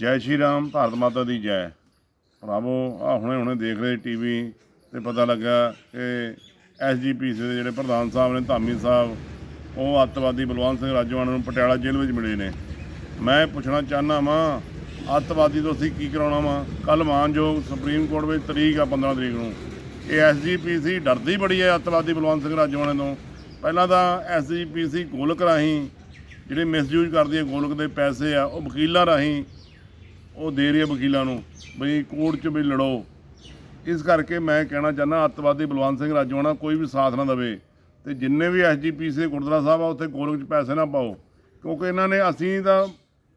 ਜੈ ਸ਼੍ਰੀ ਰਾਮ, ਭਾਰਤ ਮਾਤਾ ਦੀ ਜੈ। ਭਰਾਵੋ ਆ ਹੁਣੇ ਹੁਣੇ ਦੇਖ ਰਹੇ ਟੀਵੀ ਤੇ ਪਤਾ ਲੱਗਾ ਕਿ ਐਸਜੀਪੀਸੀ ਦੇ ਜਿਹੜੇ ਪ੍ਰਧਾਨ ਸਾਹਿਬ ਨੇ, ਧਾਮੀ ਸਾਹਿਬ, ਉਹ ਅੱਤਵਾਦੀ ਬਲਵੰਤ ਸਿੰਘ ਰਾਜੋਆਣਾ ਨੂੰ ਪਟਿਆਲਾ ਜੇਲ੍ਹ ਵਿੱਚ ਮਿਲੇ ਨੇ। ਮੈਂ ਪੁੱਛਣਾ ਚਾਹਨਾ ਵਾਂ, ਅੱਤਵਾਦੀ ਤੋਂ ਅਸੀਂ ਕੀ ਕਰਾਉਣਾ ਵਾਂ? ਕੱਲ ਮਾਨਯੋਗ ਸੁਪਰੀਮ ਕੋਰਟ ਵਿੱਚ ਤਰੀਕ ਆ 15 ਤਰੀਕ ਨੂੰ। ਇਹ ਐਸਜੀਪੀਸੀ ਡਰਦੀ ਬੜੀ ਹੈ ਅੱਤਵਾਦੀ ਬਲਵੰਤ ਸਿੰਘ ਰਾਜੋਆਣਾ ਤੋਂ। ਪਹਿਲਾਂ ਤਾਂ ਐਸਜੀਪੀਸੀ ਗੋਲਕ ਰਾਹੀਂ, ਜਿਹੜੇ ਮਿਸਯੂਜ਼ ਕਰਦੀ ਹੈ ਗੋਲਕ ਦੇ ਪੈਸੇ ਆ, ਉਹ ਵਕੀਲਾਂ ਰਾਹੀਂ ਉਹ ਦੇ ਰਹੀ ਹੈ ਵਕੀਲਾਂ ਨੂੰ ਬਈ ਕੋਰਟ 'ਚ ਵੀ ਲੜੋ। ਇਸ ਕਰਕੇ ਮੈਂ ਕਹਿਣਾ ਚਾਹੁੰਦਾ, ਅੱਤਵਾਦੀ ਬਲਵੰਤ ਸਿੰਘ ਰਾਜੋਆਣਾ ਕੋਈ ਵੀ ਸਾਥ ਨਾ ਦੇਵੇ ਤੇ ਜਿੰਨੇ ਵੀ ਐਸਜੀਪੀਸੀ ਦੇ ਗੁਰਦੁਆਰਾ ਸਾਹਿਬ ਆ, ਉੱਥੇ ਗੋਲਕ 'ਚ ਪੈਸੇ ਨਾ ਪਾਓ। ਕਿਉਂਕਿ ਇਹਨਾਂ ਨੇ ਅਸੀਂ ਤਾਂ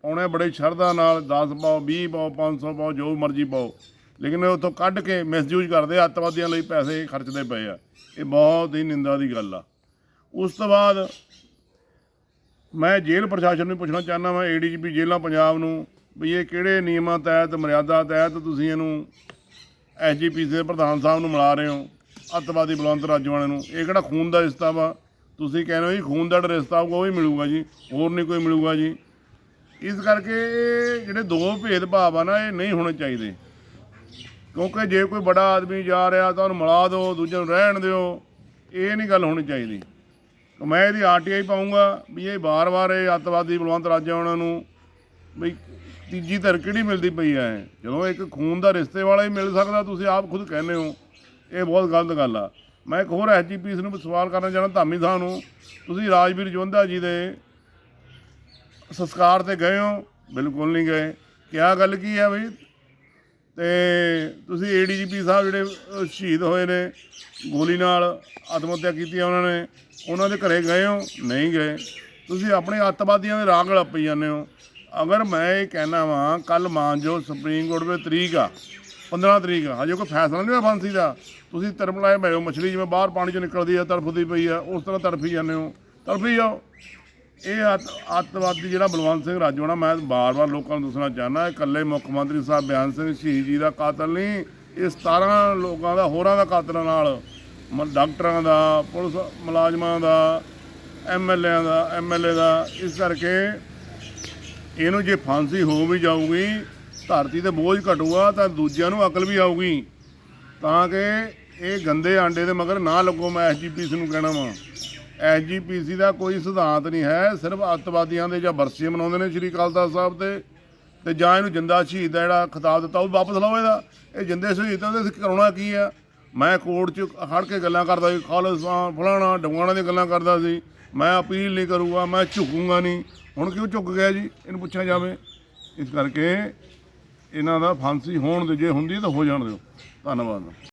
ਪਾਉਣੇ ਬੜੇ ਸ਼ਰਧਾ ਨਾਲ 10 ਪਾਓ 20 ਪਾਓ 500 ਪਾਓ, ਜੋ ਮਰਜ਼ੀ ਪਾਓ। ਲੇਕਿਨ ਇਹ ਉੱਥੋਂ ਕੱਢ ਕੇ ਮਿਸਯੂਜ਼ ਕਰਦੇ ਅੱਤਵਾਦੀਆਂ ਲਈ ਪੈਸੇ ਖਰਚਦੇ ਪਏ ਆ। ਇਹ ਬਹੁਤ ਹੀ ਨਿੰਦਾ ਦੀ ਗੱਲ ਆ। ਉਸ ਤੋਂ ਬਾਅਦ ਮੈਂ ਜੇਲ੍ਹ ਪ੍ਰਸ਼ਾਸਨ ਨੂੰ ਪੁੱਛਣਾ ਚਾਹੁੰਦਾ ਮੈਂ ਏਡੀਜੀਪੀ ਜੇਲ੍ਹਾਂ ਪੰਜਾਬ ਨੂੰ ਵੀ ਇਹ ਕਿਹੜੇ ਨਿਯਮਾਂ ਤਹਿਤ, ਮਰਿਆਦਾ ਤਹਿਤ ਤੁਸੀਂ ਇਹਨੂੰ ਐਸਜੀਪੀਸੀ ਦੇ ਪ੍ਰਧਾਨ ਸਾਹਿਬ ਨੂੰ ਮਿਲਾ ਰਹੇ ਹੋ, ਅੱਤਵਾਦੀ ਬਲਵੰਤ ਰਾਜਵਾਨੇ ਨੂੰ। ਇਹ ਕਿਹੜਾ ਖੂਨ ਦਾ ਰਿਸ਼ਤਾ ਵਾ? ਤੁਸੀਂ ਕਹਿੰਦੇ ਹੋ ਜੀ, ਖੂਨ ਦਾ ਰਿਸ਼ਤਾ ਹੋਊਗਾ ਉਹ ਹੀ ਮਿਲੂਗਾ ਜੀ, ਹੋਰ ਨਹੀਂ ਕੋਈ ਮਿਲੂਗਾ ਜੀ। ਇਸ ਕਰਕੇ ਇਹ ਜਿਹੜੇ ਦੋ ਭੇਦਭਾਵ ਆ ਨਾ, ਇਹ ਨਹੀਂ ਹੋਣੇ ਚਾਹੀਦੇ। ਕਿਉਂਕਿ ਜੇ ਕੋਈ ਬੜਾ ਆਦਮੀ ਜਾ ਰਿਹਾ, ਤਾਂ ਉਹਨੂੰ ਮਿਲਾ ਦਿਓ, ਦੂਜੇ ਨੂੰ ਰਹਿਣ ਦਿਓ, ਇਹ ਨਹੀਂ ਗੱਲ ਹੋਣੀ ਚਾਹੀਦੀ। ਮੈਂ ਇਹਦੀ ਆਰਟੀਆਈ ਪਾਉਂਗਾ ਵੀ ਇਹ ਵਾਰ-ਵਾਰ ਇਹ ਅੱਤਵਾਦੀ ਬਲਵੰਤ ਰਾਜਾ ਉਹਨਾਂ ਨੂੰ ਬਈ, ਤੀਜੀ ਧਿਰ ਕਿਹੜੀ ਮਿਲਦੀ ਪਈ ਹੈ ਜਦੋਂ ਇੱਕ ਖੂਨ ਦਾ ਰਿਸ਼ਤੇ ਵਾਲਾ ਹੀ ਮਿਲ ਸਕਦਾ, ਤੁਸੀਂ ਆਪ ਖੁਦ ਕਹਿੰਦੇ ਹੋ। ਇਹ ਬਹੁਤ ਗਲਤ ਗੱਲ ਆ। ਮੈਂ ਇੱਕ ਹੋਰ ਐਸਜੀਪੀਸ ਨੂੰ ਸਵਾਲ ਕਰਨਾ ਚਾਹੁੰਦਾ, ਧਾਮੀ ਸਾਹਿਬ ਨੂੰ। ਤੁਸੀਂ ਰਾਜਵੀਰ ਜਵੰਦਾ ਜੀ ਦੇ ਸੰਸਕਾਰ ਤੇ ਗਏ ਹੋ, ਬਿਲਕੁਲ ਨਹੀਂ ਗਏ। ਕਿਆ ਗੱਲ ਕੀ ਹੈ ਬਈ? ਤੇ ਤੁਸੀਂ ਏਡੀਜੀਪੀ ਸਾਹਿਬ ਜਿਹੜੇ ਸ਼ਹੀਦ ਹੋਏ ਨੇ, ਗੋਲੀ ਨਾਲ ਆਤਮ ਹੱਤਿਆ ਕੀਤੀ ਹੈ ਉਹਨਾਂ ਨੇ, ਉਹਨਾਂ ਦੇ ਘਰੇ ਗਏ ਹੋ? ਨਹੀਂ ਗਏ। ਤੁਸੀਂ ਆਪਣੇ ਅੱਤਵਾਦੀਆਂ ਦੇ ਰਾਗ ਲੱਪੀ ਜਾਂਦੇ ਹੋ। ਅਗਰ ਮੈਂ ਇਹ ਕਹਿਣਾ ਵਾਂ ਕੱਲ ਮਾਨਜੋ ਸੁਪਰੀਮ ਕੋਰਟ ਵਿੱਚ ਤਰੀਕ ਆ 15 ਤਰੀਕ ਆ, ਹਜੇ ਕੋਈ ਫੈਸਲਾ ਨਹੀਂ ਹੋਇਆ ਫਾਂਸੀ ਦਾ। ਤੁਸੀਂ ਤਰਮਲਾਏ ਮੈਂ ਮਛਲੀ ਜਿਵੇਂ ਬਾਹਰ ਪਾਣੀ ਚੋਂ ਨਿਕਲਦੀ ਆ, ਤੜਫਦੀ ਪਈ ਆ, ਉਸ ਤਰ੍ਹਾਂ ਤੜਫੀ ਜਾਂਦੇ ਹੋ। ਤੜਫੀ ਜਾਓ। ਇਹ ਅੱਤ- ਅੱਤਵਾਦੀ ਜਿਹੜਾ ਬਲਵੰਤ ਸਿੰਘ ਰਾਜੋਣਾ, ਮੈਂ ਬਾਰ-ਬਾਰ ਲੋਕਾਂ ਨੂੰ ਦੱਸਣਾ ਚਾਹੁੰਦਾ, ਇਹ ਇਕੱਲੇ ਮੁੱਖ ਮੰਤਰੀ ਸਾਹਿਬ ਬਿਆਨ ਸਿੰਘ ਸ਼ਹੀਦ ਜੀ ਦਾ ਕਾਤਲ ਨਹੀਂ, ਇਹ 17 ਲੋਕਾਂ ਦਾ, ਹੋਰਾਂ ਦਾ ਕਾਤਲਾਂ ਨਾਲ। ਮ- ਡਾਕਟਰਾਂ ਦਾ, ਪੁਲਿਸ ਮੁਲਾਜ਼ਮਾਂ ਦਾ ਐਮਐਲਏਆਂ ਦਾ ਐਮਐਲਏ ਦਾ, ਇਸ ਕਰਕੇ ਇਹਨੂੰ ਜੇ ਫਾਂਸੀ ਹੋ ਵੀ ਜਾਊਗੀ, ਧਰਤੀ ਤੇ ਬੋਝ ਘਟੂਗਾ, ਤਾਂ ਦੂਜਿਆਂ ਨੂੰ ਅਕਲ ਵੀ ਆਊਗੀ। ਤਾਂ ਕਿ ਇਹ ਗੰਦੇ ਆਂਡੇ ਦੇ ਮਗਰ ਨਾ ਲੱਗੋ, ਮੈਂ ਐਸਜੀਪੀਸੀ ਨੂੰ ਕਹਿਣਾ ਵਾਂ। ਐਸਜੀਪੀਸੀ ਦਾ ਕੋਈ ਸਿਧਾਂਤ ਨਹੀਂ ਹੈ, ਸਿਰਫ ਅੱਤਵਾਦੀਆਂ ਦੇ ਜਾਂ ਬਰਸੀ ਮਨਾਉਂਦੇ ਨੇ ਸ਼੍ਰੀ ਅਕਾਲ ਤਖਤ ਸਾਹਿਬ ਤੇ। ਤੇ ਜਾਂ ਇਹਨੂੰ ਜਿੰਦਾ ਸ਼ਹੀਦ ਦਾ ਜਿਹੜਾ ਖਿਤਾਬ ਦਿੱਤਾ, ਉਹ ਵਾਪਸ ਲਓ ਇਹਦਾ। ਇਹ ਜਿੰਦੇ ਸ਼ਹੀਦ ਤਾਂ ਉਹਦੇ ਕਰਾਉਣਾ ਕੀ ਆ? ਮੈਂ ਕੋਰਟ 'ਚ ਖੜ ਕੇ ਗੱਲਾਂ ਕਰਦਾ ਸੀ, ਖਾਲਸਾ ਫਲਾਣਾ, ਡੰਗਾਣਾ ਦੀਆਂ ਗੱਲਾਂ ਕਰਦਾ ਸੀ। ਮੈਂ ਅਪੀਲ ਨਹੀਂ ਕਰੂੰਗਾ, ਮੈਂ ਝੁਕੂੰਗਾ ਨਹੀਂ। ਹੁਣ ਕਿਉਂ ਝੁਕ ਗਿਆ ਜੀ? ਇਹਨੂੰ ਪੁੱਛਿਆ ਜਾਵੇ। ਇਸ ਕਰਕੇ ਇਹਨਾਂ ਦਾ ਫਾਂਸੀ ਹੋਣ ਦੇ ਜੇ ਹੁੰਦੀ ਤਾਂ ਹੋ ਜਾਣ ਦਿਓ। ਧੰਨਵਾਦ।